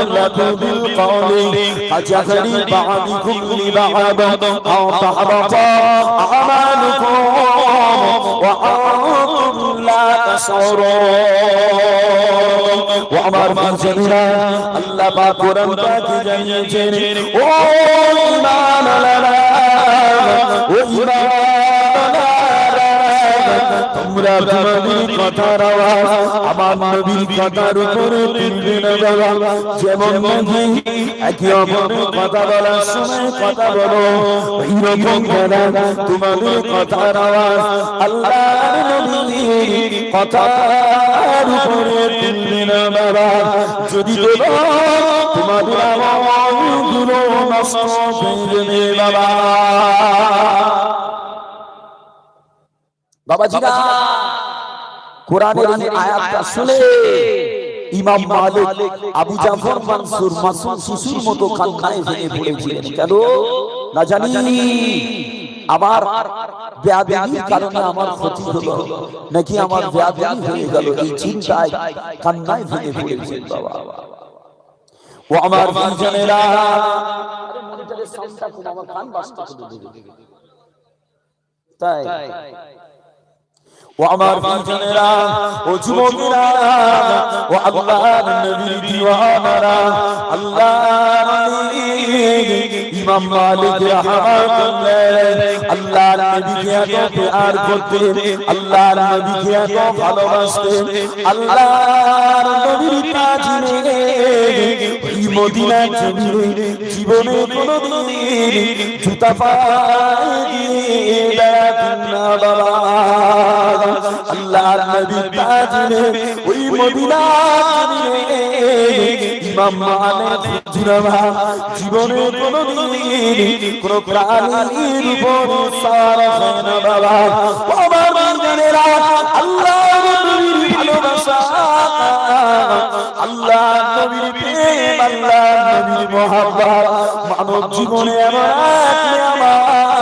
لكم بالقول قد يغري بعضكم لبعض أو تحبط أعمالكم وأنتم لا تشعرون وعمر بن جميلة الله باكرا باكي جميل جميل وإيمان لنا وإيمان তোমরা তোমাদের কথার আওয়াজ, আমার নবীর কথার উপরে তুলবে না বাবা যেমন নাকি একে অপরের কথা বলার সময় কথা বলো। এইরকম যারা তোমাদের কথার আওয়াজ, আল্লাহর নবীর কথার উপরে তুলবে না বাবা যদি তোমাদের আওয়াজগুলো নষ্ট হয়ে যাবে, বাবা। বাবাজিরা কোরআনের এই আয়াতটা শুনে ইমাম মালিক আবু জাফর মানসুর মাসুম শিশুর মতো কান্নায় ভেঙে পড়েছিলেন। কেন? না জানি। আমার বেয়াদবির কারণে আমার ক্ষতি হলো। নাকি আমার বেয়াদবি হয়ে গেল? এই চিন্তায় কান্নায় ভেঙে পড়েছেন বাবা। ও আমার ভাইজানেরা মনিটরের সাউন্ডটা আমার কান বাজতে করে তাই। ও আমার ভাইজানেরা ও যুবকেরা, ও আল্লাহর নবীর দিওয়ানারা, আল্লাহর ইমাম মালিক রাহমাতুল্লাহ আল্লাহর নবীকে এত প্যার করতে আল্লাহর নবীকে এত ভালোবাসতে আল্লাহর নবীর তাজিনে এই মদিনা জমিনে জীবনে কোনোদিন জুতা পায়ে দিয়ে বেড়াতেন না বাবা। আল্লাহর নবী তাজিনে, ওই মদিনা ইমাম মালিক জিরাবা জীবনে কোনোদিন কোন প্রাণীর উপর সারা না বাবা। বাবার জানেরা আল্লাহর নবীর ভালোবাসা আল্লাহ নবীর প্রেম আল্লাহ নবীর মহাব্বত মানব জীবনে এক আমার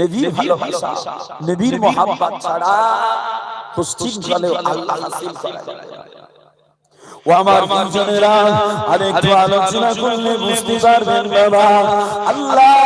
নবীর ভালোবাসা নবীর মোহাম্মত ছাড়া পশ্চিম কালে আল্লাহ হাসিল করা যায়। ও আমার গুরুজনেরা আরেকটু আলোচনা করলে বুঝতে পারবেন বাবা আল্লাহ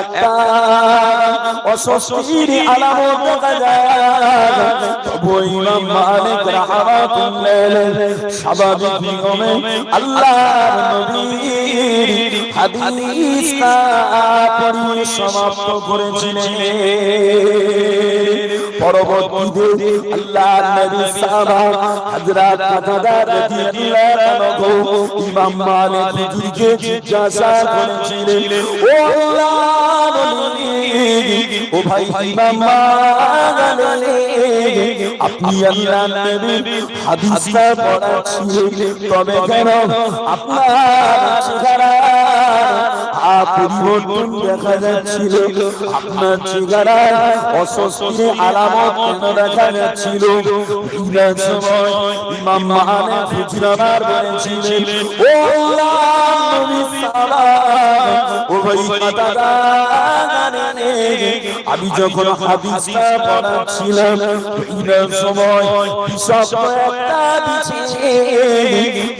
একটা অস্বস্তির আলামত তবু ইমাম মালিক রাহমাতুল্লাহ স্বাভাবিক নিয়মে আল্লাহর নবীর সমাপ্ত করেছিলেন। পরবর্তীতে আল্লাহর নবী সাহাবা হযরত রাদিয়াল্লাহু আনহু ইমাম মালিক জিজ্ঞাসা করেছিলেন, ও আল্লাহর নবী ও ভাই আপনি আল্লাহর নবীর হাদিসটা পড়াচ্ছিলেন তবে কেন আপনার পরিবর্তন দেখা যাচ্ছিল। আপনার চেহারায় অস্বস্তির আলামত দেখা যাচ্ছিল? সময় ইমাম মাহানে ফুজরানার বলেছিলেন ও আমি যখন হাদিসটা পড়াচ্ছিলাম সময় বিষাক্ত একটা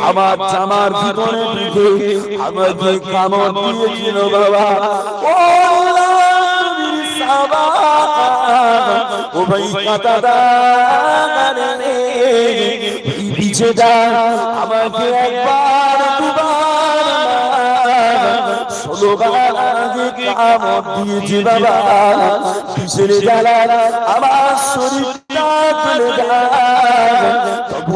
আমার জামার ভিতরে ঢুকে আমাকে কামড় দিয়েছিল বাবা? ও সাহাবা ও ভাই কাতাদা এই বিছেটা আমাকে একবার দুবার ষোলোবার কামত দিয়েছে বাবা। জ্বালা, আমার শরীরটা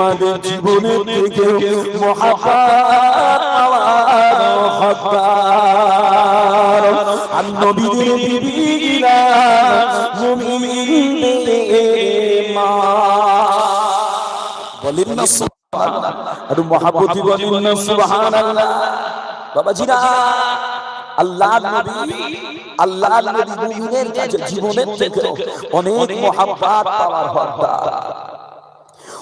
তোমাদের জীবনের থেকে নবীদের বিবিরা মুমিনদের মা বলেন না সুবহানাল্লাহ আর মহাপতি বলেন না আল্লাহ নবী আল্লাহ নবী মুমিনের কাছে জীবনের থেকে অনেক মহাব্বত পাওয়ার হকদার।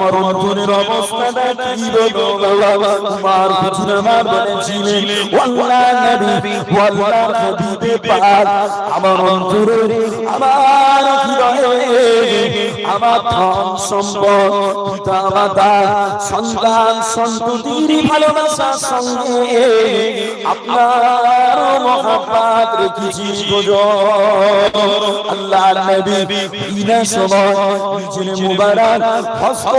তোমার অন্তরের অবস্থাটা কি বলো বাবা? তোমার হুজুর আমার বলেছিলেন আমার অন্তরে আমার হৃদয়ে আমার ধন সম্পদ, পিতা মাতা, সন্তান সন্ততির ভালোবাসার সঙ্গে আপনার মহাপাত রেখেছি আল্লাহ নবী ইনা সময় নিজের মুবারক হস্ত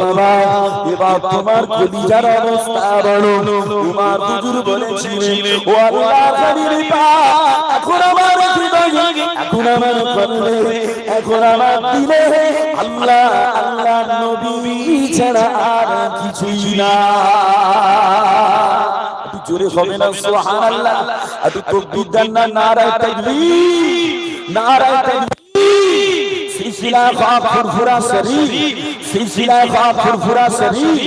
বলো বাবা এবার তোমার কলিজার অবস্থা বলো। তোমার হুজুর বলেছিলেন ও আল্লাহ নবীর এখন আমার হৃদয়ে এখন আমার কর্মে এখন আমার দিলে আল্লাহ আল্লাহ নবী ছাড়া আর কিছুই না। জোরে হবে না সুবহানাল্লাহ। একটু তাকবীর দেন না নারায়ে তাকবীর নারায়ে তাকবীর। সিলসিলা ফুরফুরা শরীফ। সিলসিলা ফুরফুরা শরীফ।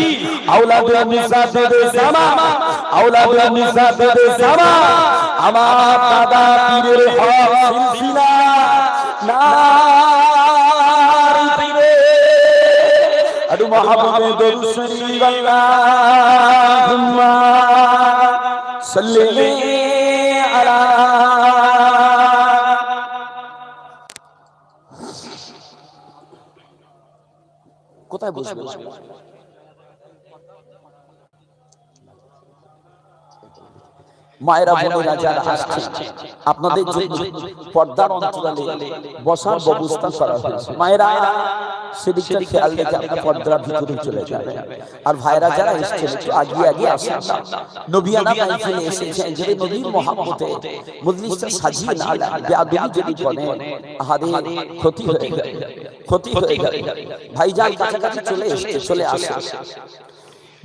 আওলাদ নিসা দে জামা আওলাদ নিসা দে জামা আমার দাদা পীরের হক সিলসিলা। আদু মহাবতে দরুদ শরীফ আল্লাহুম্মা সাল্লি আলা কোথায় বসবে মায়েরা বোনেরা যারা আসছে। আপনাদের জন্য পর্দার অন্তরালে বসার ব্যবস্থা করা হয়েছে। মায়েরা সেদিকটা খেয়াল রেখে আপনার পর্দার ভিতরে চলে যাবে। আর ভাইরা যারা এসেছেন একটু আগিয়ে আগিয়ে আসেন না। নবিয়ানা মাইফিলে এসেছেন যদি নবীর মহাব্বতে মজলিসটা সাজিয়ে না বেয়াদবি যদি আহারে ক্ষতি হয়ে গেল ক্ষতি হয়ে গেল ভাইজান কাছাকাছি চলে এসেছে চলে আসে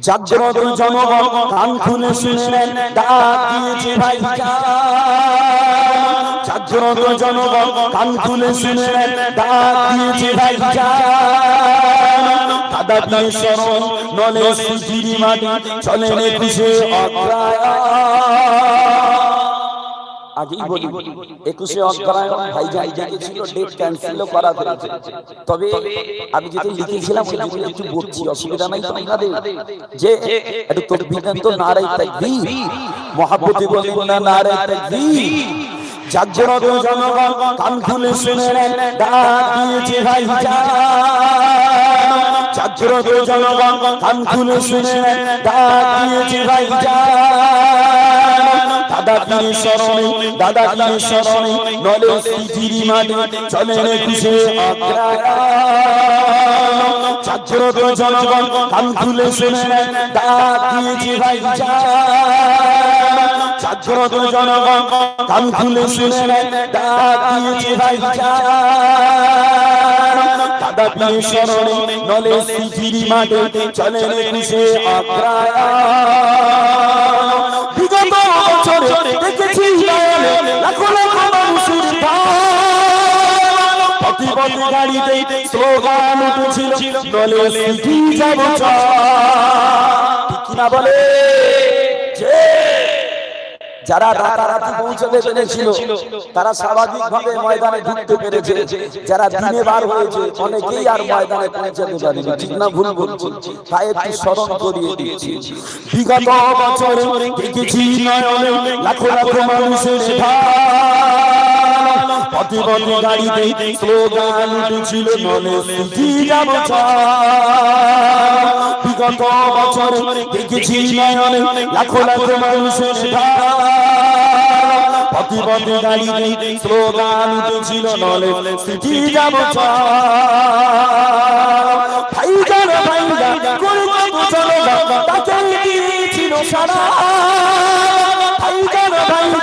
জাগ্রত জনগণ, কান খুলে শুনলেন, ডাক দিয়েছে ভাই জাগ্রত জনগণ, কান খুলে শুনলেন, ডাক দিয়েছে ভাই দাদা দিয়ে শরণ, নলে সুজিরি মাটি খুশে আগেই বলি একুশে অগ্রায়ণ ভাই যাই ডেকেছিল ডেট ক্যান্সেলও করা হয়েছে। তবে আমি যেটা লিখেছিলাম ওই জন্য একটু বলছি অসুবিধা নাই তো আপনাদের। যে একটু তকবীর দেন তো নারাই তাকবীর। মহাব্বতে বলেন না নারাই তাকবীর। জাগ্রত জনগণ কান খুলে শুনে নেন ডাক দিয়েছে ভাই জাগ্রত জনগণ কান খুলে শুনে নেন ডাক দিয়েছে দাদা পীরের শরণে দাদা পীরের শরণে নলে সিজিরি মাটি চলে রে খুশে জাগ্রত জনগণ, কান খুলে শুনে নেন ডাক দিয়েছে ভাই জাগ্রত জনগণ, কান খুলে শুনে নেন ডাক দিয়েছে ভাই দাদা পীরের শরণে নলে সিজিরি মাটি চলে রে খুশে পথে গাড়িতে স্লোগান উঠেছিল সিটি যাব বলে? যারা রাতারাতি পৌঁছাতে পেরেছিল, তারা ময়দানে ঢুকতে পেরেছে। যারা দিনে বার হয়েছে, অনেকেই আর ময়দানে পৌঁছাতে পারেনি। ঠিক না ভুল বলছি? তাই একটু স্মরণ করিয়ে দিচ্ছি। বিগত বছরে লাখো লাখো মানুষের পথে পথে গাড়িতে স্লোগান উঠেছিল নলে সিটি যাব বিগত বছরে দেখেছি নয়নে লাখো লাখো মানুষের পথে পথে গাড়িতে স্লোগান উঠেছিল নলে সিটি যাব ভাইজান ভাইজান সারা।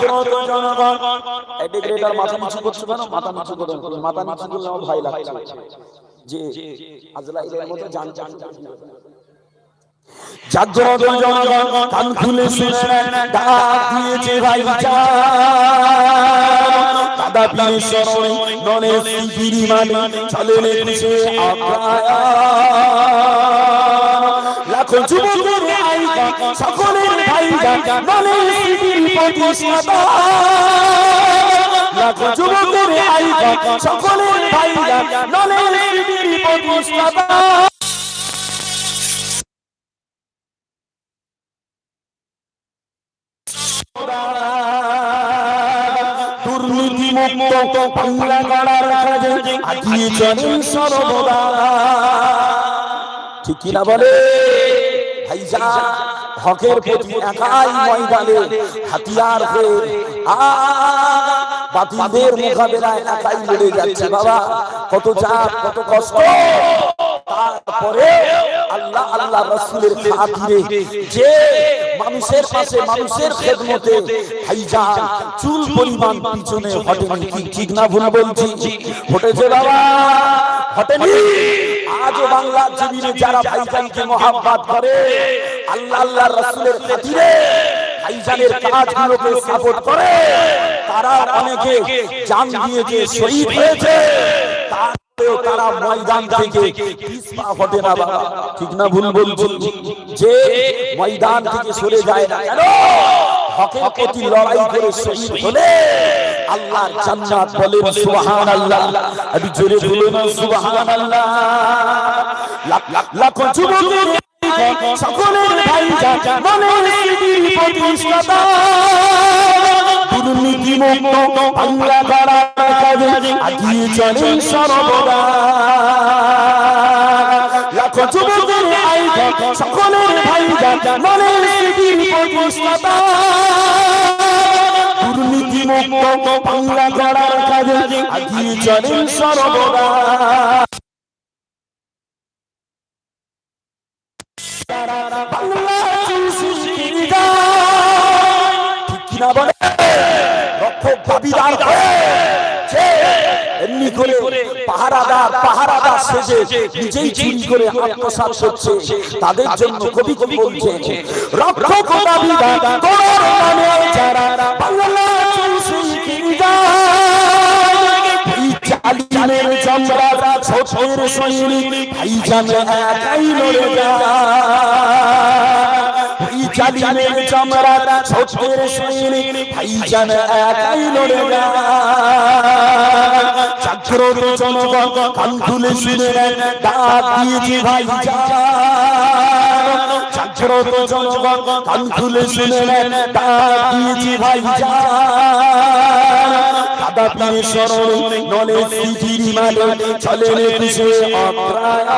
ছাত্রদ জনগণ। এই গ্রেডার মাথা নিচু করছে কেন? মাথা নিচু করুন মাথা নিচু করলে আমার ভয় লাগছে। যে আজলাইলের মতো জান জান জাগ্রত জনগণ কান খুলে ডাক দিয়েছে ভাই দাদা পীরের শরণে ননে সিগিরি মানে চলে নেছে লাখো যুবকের আইকা সকলের ভাইজা ননে সিগিরি প্রতিষ্ঠাতা। লাখো যুবকের আইকা সকলের ননে সিগিরি প্রতিষ্ঠাতা। দুর্নীতি ঠিক কিনা বলে? ভাইজা হকের প্রতি একাই ময়দানে হাতিয়ার হয়ে বাতিলদের মোকাবেলায় একাই লড়ে যাচ্ছে বাবা। কত চাপ কত কষ্ট। তারপরে আল্লাহ আল্লাহ রসুলের খাতিরে যে মানুষের পাশে মানুষের খেদমতে ভাইজান চুল পরিমাণ পিছনে হটেনি কি? ঠিক না ভুল বলছি? হটেছে বাবা। হটেনি আজও বাংলার জমিনে যারা ভাইজানকে মহাব্বাত করে আল্লাহ আল্লাহ রসুলের খাতিরে ভাইজানের কাজগুলোকে সাপোর্ট করে তারা অনেকে জান দিয়েছে শহীদ হয়েছে তারপরেও তারা ময়দান থেকে পিছপা হটে না বাবা। ঠিক না ভুল বলছি? যে ময়দান থেকে সরে যায় না কেন? হকের প্রতি লড়াই করে শহীদ হলে আল্লাহর জান্নাত বলেন সুবহানাল্লাহ। আমি জোরে বলুন সুবহানাল্লাহ। লাখ লাখ লাখ যুবকের সকলের ভাই মনে সিদির প্রতিষ্ঠাতা। দুর্নীতি মুক্ত বাংলা গড়া কাজে আগিয়ে চলেন সর্বদা। লাখ যুবকের আইবা সকলের ভাই মনে সিদির প্রতিষ্ঠাতা। দুর্নীতি মুক্ত বাংলা গড়ার কাজে আগিয়ে চলেন সর্বদা। রক্ষক দাবিদার হয়ে এমনি করে পাহারাদার পাহারাদার সেজে নিজেই চুরি করে আত্মসাৎ করছে। তাদের জন্য কবি কবি বলছে রক্ষক দাবিদার তোর নামে যারা বাংলা জালিমের সৈনিক ভাই জানে একাই লড়ে যায়। জালিমের চামড়া ছোটের সৈনিক ভাই জানে একাই লড়ে জাগ্রত জনগণ কান খুলে শুনে নেন, ডাক দিয়েছে ভাই জাগ্রত জনগণ কান খুলে শুনে নেন, ডাক দিয়েছে ভাই দাদা পীর শরণ নলে সিজির মানে চলে রে পিছে অপ্রায়ণ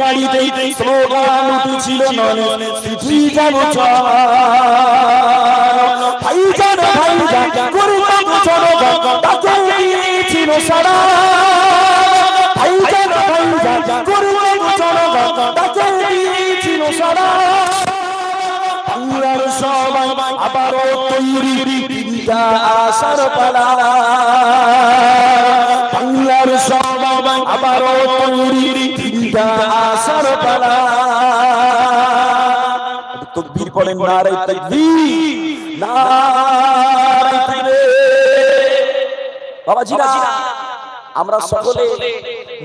গাড়িতে স্লোগান উঠেছিল নলে সিটি যাব ভাইজান ভাইজান করে যাব জনগণ তাকে দিয়েছিল সারা। ভাইজান ভাইজান করে যাব জনগণ তাকে দিয়েছিল সারা। বাংলার সবাই আবারও তৈরি তিনটা আসার পালা। বাংলার সবাই আবারও তৈরি তিনটা আসার নারে তকবীর নারে তাকবীর। বাবাজিরা আমরা সকলে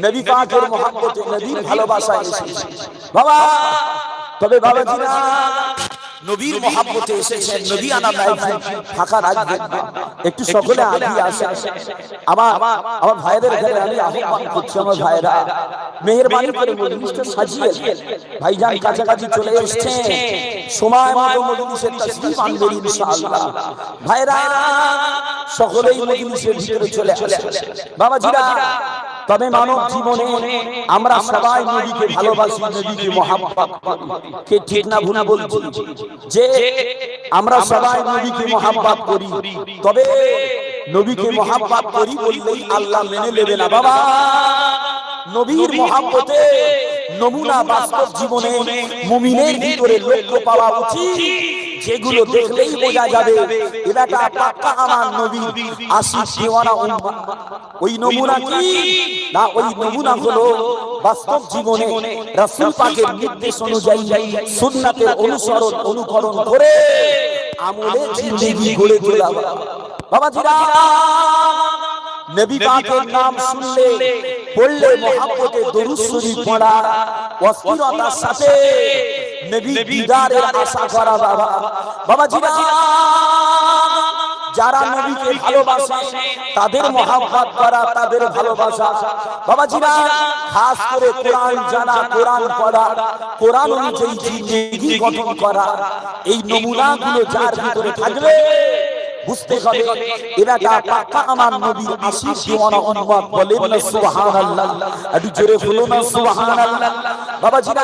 নবী পাকের মহব্বতে নবীর ভালোবাসায় এসেছি। বাবা, তবে বাবাজিরা নবীর মহাব্বতে এসেছেন নবী আনা মাহফিল ফাঁকা রাখবেন। একটু সকলে আগিয়ে আসে। আমার আমার ভাইদের ঘরে আমি আহ্বান করছি আমার ভাইরা। মেহেরবানি করে মজলিসটা সাজিয়ে। ভাইজান কাছাকাছি চলে এসেছে সময় মতো মজলিসের তাসলিম আনবেন ইনশাআল্লাহ। ভাইরা সকলেই মজলিসের ভিতরে চলে আসে বাবাজিরা তবে মানব জীবনে আমরা সবাই নবীকে ভালোবাসি, নবীকে মহাব্বত কে ঠিক না ভুনা বলছি? যে আমরা সবাই নবীকে মহাব্বত করি। তবে নবীকে মহাব্বত করি বললেই আল্লাহ মেনে নেবে না। বাবা, নবীর মহাব্বতে নমুনা বাস্তব জীবনে মুমিনের ভিতরে লক্ষ্য পাওয়া উচিত। যেগুলো দেখলেই বোঝা যাবে এটাটা পাক্কা আমার নবী। আশিস দেওয়ানা ওই নমুনা কি? না ওই নমুনা হলো বাস্তব জীবনে রাসূল পাকের নির্দেশ অনুযায়ী সুন্নাতের অনুসরণ অনুকরণ করে আমলে জিন্দেগি গড়ে তোলা। বাবা জিরা নবী পাকের নাম শুনলে পড়লে মহাব্বতে দরুদ শরীফ পড়া অস্থিরতার সাথে নবী দিদারের আশা করা বাবা। বাবা। জিরা যারা নবীকে ভালোবাসে তাদের মহাব্বত করা তাদের ভালোবাসা। বাবাজিরা খাস করে কোরআন জানা কোরআন পড়া কোরআন অনুযায়ী জিন্দেগি গঠন করা। এই নমুনাগুলো যার ভিতরে থাকবে। বুঝতে হবে এলাকা পাকা আমার নবীর আশিস দিওয়ানা উম্মত বলেন না সুবহানাল্লাহ। একটু জোরে বলো না সুবহানাল্লাহ। বাবাজিরা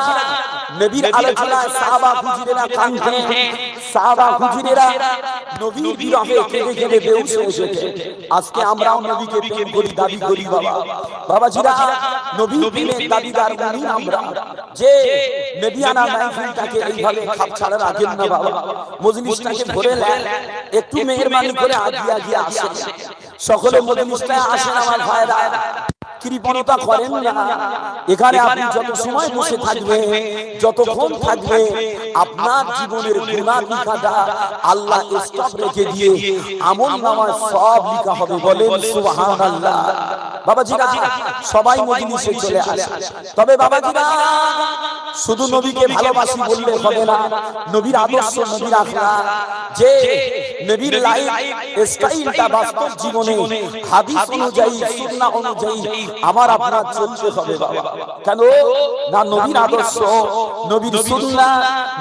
নবীর আলোচনা সাহাবা হুজুরেরা কাঁদতেন। সাহাবা হুজুরেরা নবীর বিরহে কেঁদে কেঁদে হয়ে আজকে আমরাও নবীকে প্রেম করি দাবি করি বাবা। বাবাজিরা নবী প্রেমের দাবিদার মুমিন আমরা। যে নবিয়ানা মাহফিলটাকে এইভাবে খাপ ছাড়া রাখেন না বাবা। মজলিসটাকে নেন একটু মেহেরবানি করে আগিয়ে গিয়ে আসে। সকলে মজলিসটায় আসেন আমার ভাইরা। কৃপণতা করেন না। এখানে আপনি যত সময় বসে থাকবে যতক্ষণ থাকবে, আপনার জীবনের গুণা লিখাটা আল্লাহ স্টপ রেখে দিয়ে আমল নামায় সব লিখা হবে বলেন সুবহানাল্লাহ। বাবাজিরা সবাই মজলিসে চলে আসে। তবে বাবাজিরা শুধু নবীকে ভালোবাসি বললে হবে না। নবীর আদর্শ নবীর আখলা যে নবীর লাইফ স্টাইলটা বাস্তব জীবনে হাদিস অনুযায়ী সুন্নাহ অনুযায়ী আমার আপনার চলতে হবে বাবা। কেন? না নবীর আদর্শ নবীর সুন্নাহ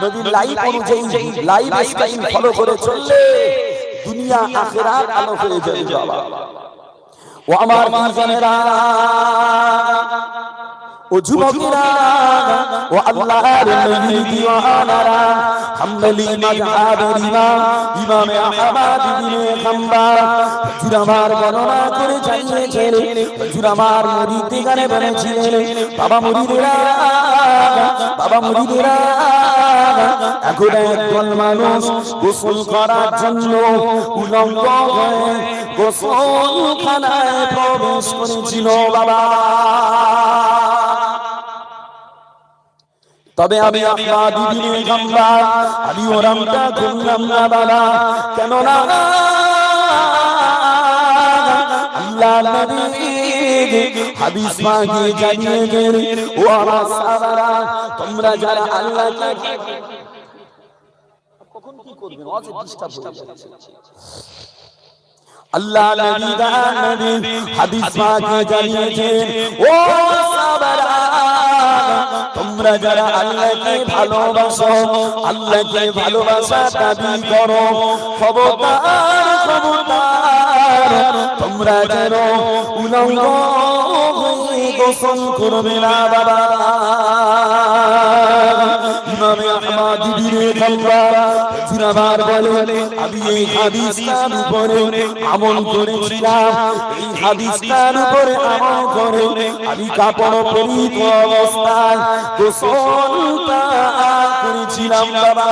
নবীর লাইফ অনুযায়ী লাইফ স্টাইল ফলো করে চললে দুনিয়া আখেরাত আলো হয়ে যাবে বাবা। ও আমার ও যুবকেরা ও আল্লাহর নবীর দিওয়ানারা হাম্বলি মাযহাবের ইমাম ইমাম আহমদ ইবনে হাম্বল। হুজুর আমার বর্ণনা করে জানিয়েছেন হুজুর আমার মুরিদ বলেছিলেন বাবা মুরিদেরা বাবা মুরিদেরা এখন একদল মানুষ গোসল করার জন্য উলঙ্গ হয়ে গোসলখানায় প্রবেশ করেছিল। বাবা। তবে আমি আপনার দিদিনে গাম্বা আমি ওরামটা করলাম না বাবা। কেন না আল্লাহ নবী হাদিস জানিয়ে ও আমার তোমরা যারা কখন কি ডিস্টার্ব আল্লাহ নবী হাদিস পাকে জানিয়েছেন। ও সাহাবারা তোমরা যারা আল্লাহকে ভালোবাসো আল্লাহকে ভালোবাসা দাবি করো খবরদার খবরদার তোমরা যেন উলঙ্গ গোসল করবে না বাবা। ইমামে আহমদ দিনে খাম্বা জিনাবার বলে আমি এই হাদিসটার উপরে আমল করেছিলাম। এই হাদিসটার উপরে আমল করে আমি কাপড় পরিত অবস্থায় গোসলটা করেছিলাম, বাবা।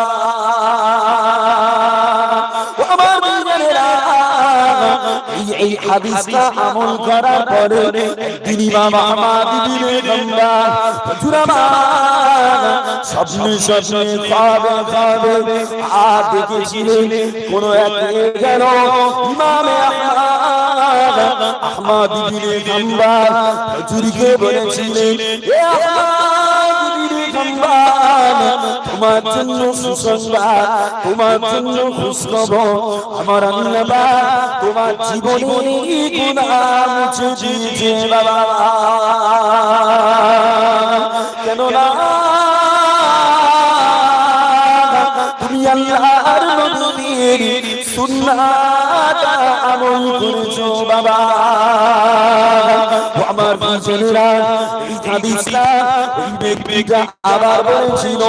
এই হাদিসটা আমল করার পরে একদিন ইমাম আহমদ ইবনে গম্বা হুজুর স্বপ্নে স্বপ্নে খাবে খাবে আর দেখেছিলেন কোন এক গেল ইমামে আহমদ ইবনে গম্বা হুজুরকে বলেছিলেন, এ আহমদ গম্বা তোমার জন্য সুসংবাদ, তোমার জন্য খুশখবর। আমার আল্লাহ তোমার জীবনে গুনাহ মুছে দিয়েছে বাবা। কেন তুমি আল্লাহর নবীর সুন্নাত আমল বাবা। ও আমার এই হাদিসটা ব্যক্তিটা আবার বলেছিল